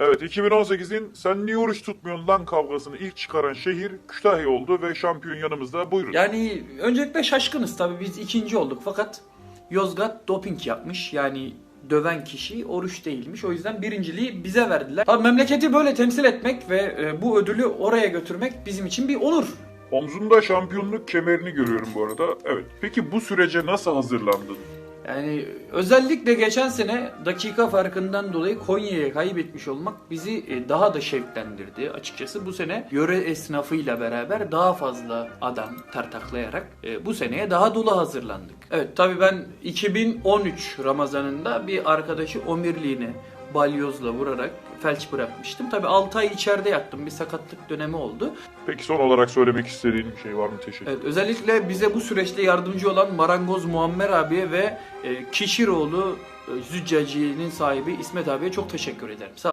Evet 2018'in sen niye oruç tutmuyorsun lan kavgasını ilk çıkaran şehir Kütahya oldu ve şampiyon yanımızda buyurun. Yani öncelikle şaşkınız tabii biz ikinci olduk fakat Yozgat doping yapmış. Yani döven kişi oruç değilmiş. O yüzden birinciliği bize verdiler. Tabii memleketi böyle temsil etmek ve e, bu ödülü oraya götürmek bizim için bir onur. Omzunda şampiyonluk kemerini görüyorum bu arada. Evet. Peki bu sürece nasıl hazırlandın? Yani özellikle geçen sene dakika farkından dolayı Konya'ya kaybetmiş olmak bizi e, daha da şevklendirdi. Açıkçası bu sene yöre esnafıyla beraber daha fazla adam tartaklayarak e, bu seneye daha dolu hazırlandık. Evet tabii ben 2013 Ramazanında bir arkadaşı omirliğine balyozla vurarak felç bırakmıştım. Tabii 6 ay içeride yattım. Bir sakatlık dönemi oldu. Peki son olarak söylemek istediğin bir şey var mı? Teşekkür Evet, özellikle bize bu süreçte yardımcı olan Marangoz Muammer abiye ve Kişiroğlu e, Züccaciye'nin sahibi İsmet abiye çok teşekkür ederim. Sağ